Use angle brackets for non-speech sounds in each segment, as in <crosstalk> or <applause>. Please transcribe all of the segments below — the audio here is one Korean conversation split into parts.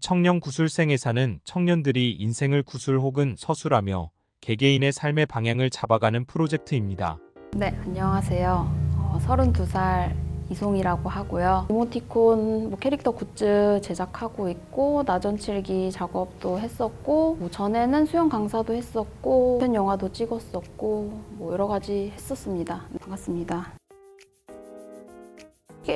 청년 구술생에사는 청년들이 인생을 구술 혹은 서술하며 개개인의 삶의 방향을 잡아가는 프로젝트입니다. 네, 안녕하세요. 어, 32살 이송이라고 하고요. 이모티콘 뭐 캐릭터 굿즈 제작하고 있고 나전칠기 작업도 했었고 뭐 전에는 수영 강사도 했었고 편 영화도 찍었었고 뭐 여러 가지 했었습니다. 네, 반갑습니다.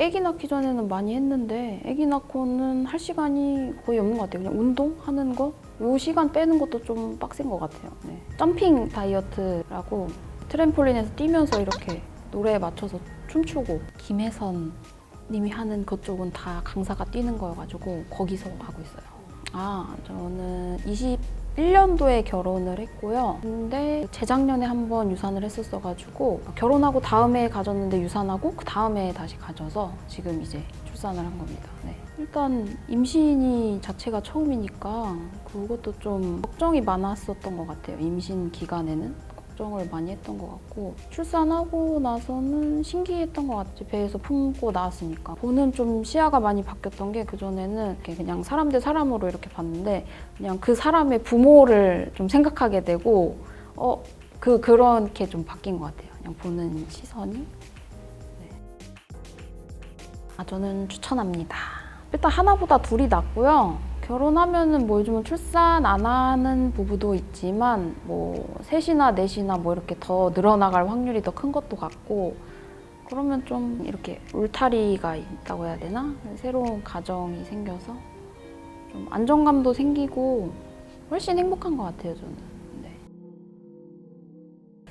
아기 낳기 전에는 많이 했는데 아기 낳고는 할 시간이 거의 없는 것 같아요. 그냥 운동하는 거? 요 시간 빼는 것도 좀 빡센 것 같아요. 네. 점핑 다이어트라고 트램폴린에서 뛰면서 이렇게 노래에 맞춰서 춤추고 김혜선 님이 하는 그쪽은 다 강사가 뛰는 거여가지고 거기서 하고 있어요. 아, 저는 21년도에 결혼을 했고요. 근데 재작년에 한번 유산을 했었어가지고 결혼하고 다음에 가졌는데 유산하고 그 다음에 다시 가져서 지금 이제 출산을 한 겁니다. 네. 일단 임신이 자체가 처음이니까 그것도 좀 걱정이 많았었던 것 같아요. 임신 기간에는. 걱정을 많이 했던 것 같고 출산하고 나서는 신기했던 것 같아요. 배에서 품고 나왔으니까 보는 좀 시야가 많이 바뀌었던 게 그전에는 그냥 사람 대 사람으로 이렇게 봤는데 그냥 그 사람의 부모를 좀 생각하게 되고 어, 그, 그렇게 좀 바뀐 것 같아요. 그냥 보는 시선이. 네. 아, 저는 추천합니다. 일단 하나보다 둘이 낫고요. 결혼하면은 뭐 요즘은 출산 안 하는 부부도 있지만 뭐 셋이나 넷이나 뭐 이렇게 더 늘어나갈 확률이 더 큰 것도 같고 그러면 좀 이렇게 울타리가 있다고 해야 되나? 새로운 가정이 생겨서 좀 안정감도 생기고 훨씬 행복한 것 같아요, 저는. 네.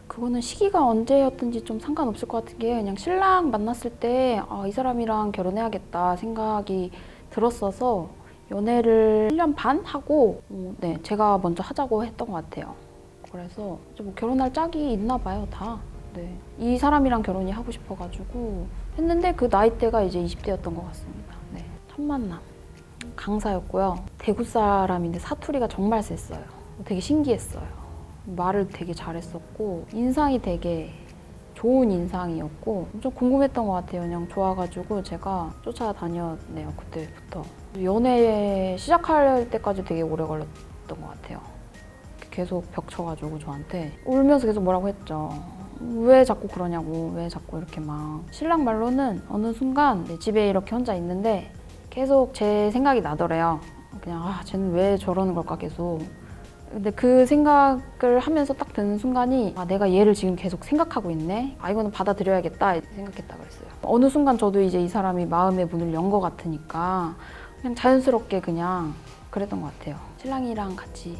그거는 시기가 언제였든지 좀 상관없을 것 같은 게 그냥 신랑 만났을 때 아, 이 사람이랑 결혼해야겠다 생각이 들었어서 연애를 1년 반 하고 어, 네, 제가 먼저 하자고 했던 것 같아요. 그래서 이제 뭐 결혼할 짝이 있나 봐요, 다. 네. 이 사람이랑 결혼이 하고 싶어가지고 했는데 그 나이대가 이제 20대였던 것 같습니다. 네. 첫 만남. 강사였고요. 대구 사람인데 사투리가 정말 셌어요. 되게 신기했어요. 말을 되게 잘했었고 인상이 되게 좋은 인상이었고 좀 궁금했던 것 같아요. 그냥 좋아가지고 제가 쫓아다녔네요. 그때부터 연애 시작할 때까지 되게 오래 걸렸던 것 같아요. 계속 벽 쳐가지고 저한테 울면서 계속 뭐라고 했죠. 왜 자꾸 그러냐고 왜 자꾸 이렇게 막 신랑 말로는 어느 순간 내 집에 이렇게 혼자 있는데 계속 제 생각이 나더래요. 그냥 아 쟤는 왜 저러는 걸까 계속 근데 그 생각을 하면서 딱 드는 순간이 아 내가 얘를 지금 계속 생각하고 있네? 아 이거는 받아들여야겠다 생각했다 그랬어요. 어느 순간 저도 이제 이 사람이 마음의 문을 연 것 같으니까 그냥 자연스럽게 그냥 그랬던 것 같아요. 신랑이랑 같이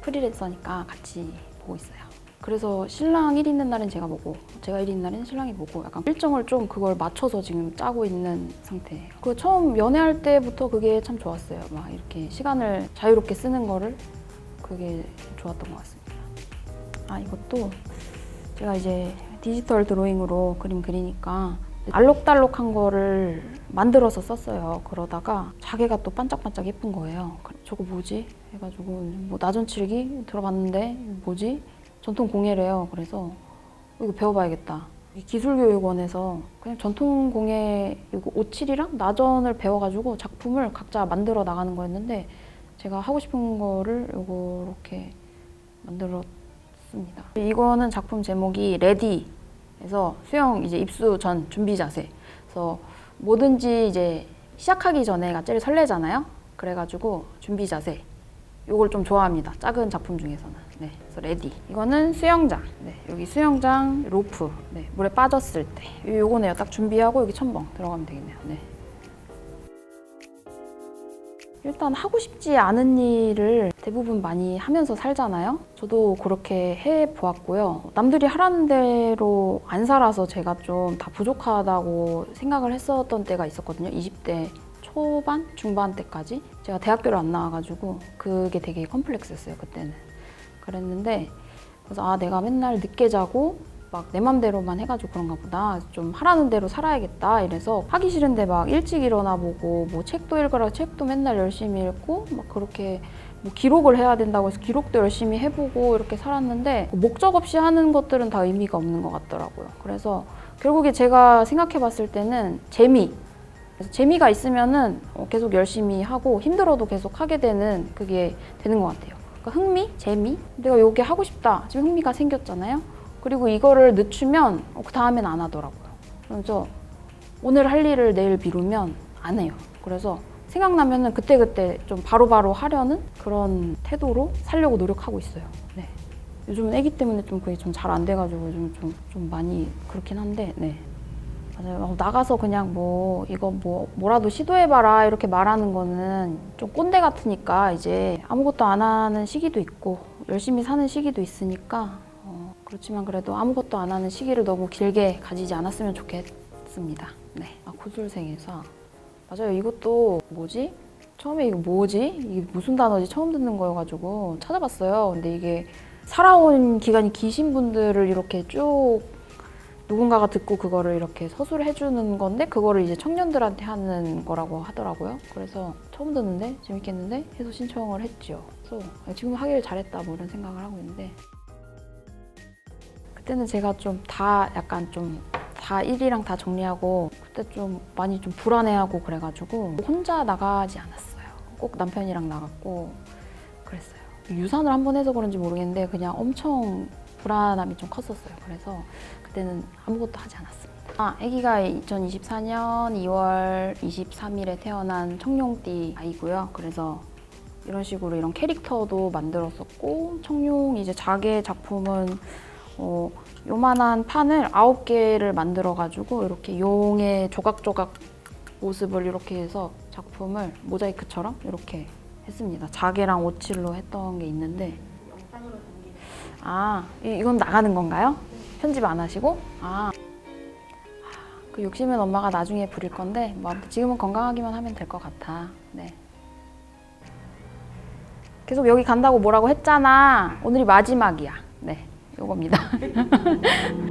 프리랜서니까 같이 보고 있어요. 그래서 신랑 일 있는 날은 제가 보고 제가 일 있는 날은 신랑이 보고 약간 일정을 좀 그걸 맞춰서 지금 짜고 있는 상태예요. 그 처음 연애할 때부터 그게 참 좋았어요. 막 이렇게 시간을 자유롭게 쓰는 거를 그게 좋았던 것 같습니다. 아 이것도 제가 이제 디지털 드로잉으로 그림 그리니까 알록달록한 거를 만들어서 썼어요. 그러다가 자개가 또 반짝반짝 예쁜 거예요. 그래, 저거 뭐지? 해가지고 뭐 나전칠기 들어봤는데 뭐지? 전통 공예래요. 그래서 이거 배워봐야겠다. 이 기술교육원에서 그냥 전통 공예 이거 오칠이랑 나전을 배워가지고 작품을 각자 만들어 나가는 거였는데 제가 하고 싶은 거를 요렇게 만들었습니다. 이거는 작품 제목이 레디에서 수영 이제 입수 전 준비 자세. 그래서 뭐든지 이제 시작하기 전에가 제일 설레잖아요. 그래가지고 준비 자세. 요걸 좀 좋아합니다. 작은 작품 중에서는. 네, 그래서 레디. 이거는 수영장. 네, 여기 수영장 로프. 네, 물에 빠졌을 때. 요거네요. 딱 준비하고 여기 첨벙 들어가면 되겠네요. 네. 일단 하고 싶지 않은 일을 대부분 많이 하면서 살잖아요. 저도 그렇게 해 보았고요. 남들이 하라는 대로 안 살아서 제가 좀 다 부족하다고 생각을 했었던 때가 있었거든요. 20대 초반, 중반 때까지. 제가 대학교를 안 나와가지고 그게 되게 컴플렉스였어요, 그때는. 그랬는데, 그래서 아, 내가 맨날 늦게 자고 막 내 맘대로만 해가지고 그런가 보다. 좀 하라는 대로 살아야겠다. 이래서 하기 싫은데 막 일찍 일어나 보고 뭐 책도 읽으라 책도 맨날 열심히 읽고 막 그렇게 뭐 기록을 해야 된다고 해서 기록도 열심히 해보고 이렇게 살았는데 목적 없이 하는 것들은 다 의미가 없는 것 같더라고요. 그래서 결국에 제가 생각해 봤을 때는 재미 재미가 있으면은 어, 계속 열심히 하고 힘들어도 계속 하게 되는 그게 되는 것 같아요. 그러니까 흥미, 재미. 내가 요게 하고 싶다. 지금 흥미가 생겼잖아요. 그리고 이거를 늦추면 어, 그 다음엔 안 하더라고요. 그래서 오늘 할 일을 내일 미루면 안 해요. 그래서 생각나면은 그때그때 좀 바로바로 하려는 그런 태도로 살려고 노력하고 있어요. 네. 요즘은 아기 때문에 좀 그게 좀 잘 안 돼가지고 요즘 좀, 좀 많이 그렇긴 한데, 네. 맞아요. 어, 나가서 그냥 뭐 이거 뭐 뭐라도 시도해봐라 이렇게 말하는 거는 좀 꼰대 같으니까 이제 아무것도 안 하는 시기도 있고 열심히 사는 시기도 있으니까 어, 그렇지만 그래도 아무것도 안 하는 시기를 너무 길게 가지지 않았으면 좋겠습니다. 네. 아, 구술생에서 맞아요. 이것도 뭐지? 처음에 이거 뭐지? 이게 무슨 단어지? 처음 듣는 거여가지고 찾아봤어요. 근데 이게 살아온 기간이 기신 분들을 이렇게 쭉 누군가가 듣고 그거를 이렇게 서술을 해주는 건데 그거를 이제 청년들한테 하는 거라고 하더라고요. 그래서 처음 듣는데 재밌겠는데 해서 신청을 했죠. 그래서 지금 하기를 잘했다 뭐 이런 생각을 하고 있는데 그때는 제가 좀 다 약간 좀 다 일이랑 다 정리하고 그때 좀 많이 좀 불안해하고 그래가지고 혼자 나가지 않았어요. 꼭 남편이랑 나갔고 그랬어요. 유산을 한 번 해서 그런지 모르겠는데 그냥 엄청 불안함이 좀 컸었어요. 그래서 그때는 아무것도 하지 않았습니다. 아, 아기가 2024년 2월 23일에 태어난 청룡띠 아이고요. 그래서 이런 식으로 이런 캐릭터도 만들었었고 청룡 이제 자개 작품은 어, 요만한 판을 아홉 개를 만들어 가지고 이렇게 용의 조각조각 모습을 이렇게 해서 작품을 모자이크처럼 이렇게 했습니다. 자개랑 오칠로 했던 게 있는데 아 이- 이건 나가는 건가요? 편집 안 하시고? 아. 그 욕심은 엄마가 나중에 부릴 건데 뭐 지금은 건강하기만 하면 될 것 같아. 네. 계속 여기 간다고 뭐라고 했잖아. 오늘이 마지막이야. 네. 요겁니다. <laughs>